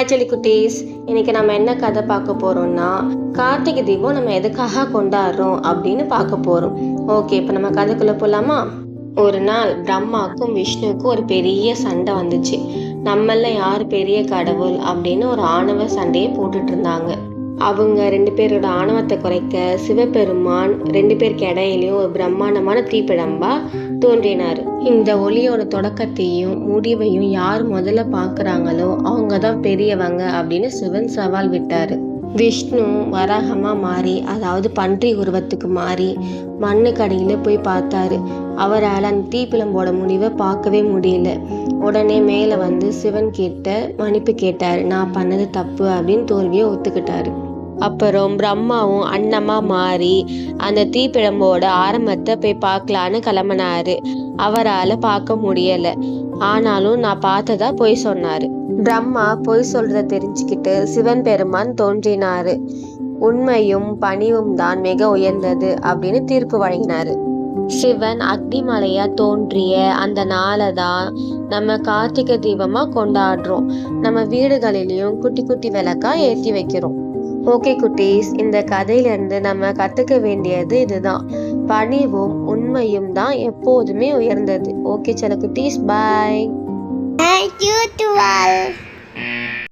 Hi Selli குட்டீஸ் இன்னைக்கு நம்ம என்ன கதை பார்க்க போறோம்னா கார்த்திகை தீபம் நம்ம எதுக்காக கொண்டாடுறோம் அப்படின்னு பார்க்க போறோம். ஓகே இப்போ நம்ம கதைக்குள்ள போலாமா? ஒரு நாள் பிரம்மாவுக்கும் விஷ்ணுவுக்கும் ஒரு பெரிய சண்டை வந்துச்சு. நம்மள யார் பெரிய கடவுள் அப்படின்னு ஒரு ஆணவ சண்டையை போட்டுட்டு இருந்தாங்க. அவங்க ரெண்டு பேரோட ஆணவத்தை குறைக்க சிவபெருமான் ரெண்டு பேருக்கு இடையிலையும் ஒரு பிரம்மாண்டமான தீப்பிடம்பா தோன்றினார். இந்த ஒளியோட தொடக்கத்தையும் முடிவையும் யார் முதல்ல பார்க்குறாங்களோ அவங்க தான் பெரியவங்க அப்படின்னு சிவன் சவால் விட்டார். விஷ்ணு வராகமாக மாறி அதாவது பன்றி உருவத்துக்கு மாறி மண்ணுக்கடியில் போய் பார்த்தாரு. அவரால் அந்த தீப்பிழம்போட முடிவை பார்க்கவே முடியல. உடனே மேலே வந்து சிவன் கிட்ட மன்னிப்பு கேட்டார். நான் பண்ணது தப்பு அப்படின்னு தோல்வியை ஒத்துக்கிட்டாரு. அப்புறம் பிரம்மாவும் அன்னமாக மாறி அந்த தீப்பிழம்போட ஆரம்பத்தை போய் பார்க்கலான்னு கிளம்பினாரு. அவரால் பார்க்க முடியல. ஆனாலும் நான் பார்த்ததா பொய் சொன்னாரு. பிரம்மா பொய் சொல்றத தெரிஞ்சுக்கிட்டு சிவன் பெருமான் தோன்றினாரு. உண்மையும் பணிவும் தான் மிக உயர்ந்தது அப்படின்னு தீர்ப்பு வழங்கினாரு. சிவன் அக்னிமலையா தோன்றிய அந்த நாளை தான் நம்ம கார்த்திகை தீபமா கொண்டாடுறோம். நம்ம வீடுகளிலையும் குட்டி குட்டி விளக்கா ஏற்றி வைக்கிறோம். ஓகே குட்டீஸ் இந்த கதையிலேருந்து நம்ம கற்றுக்க வேண்டியது இதுதான். பணிவும் உண்மையும் தான் எப்போதுமே உயர்ந்தது. ஓகே சில குட்டீஸ் பாய் Thank you to all.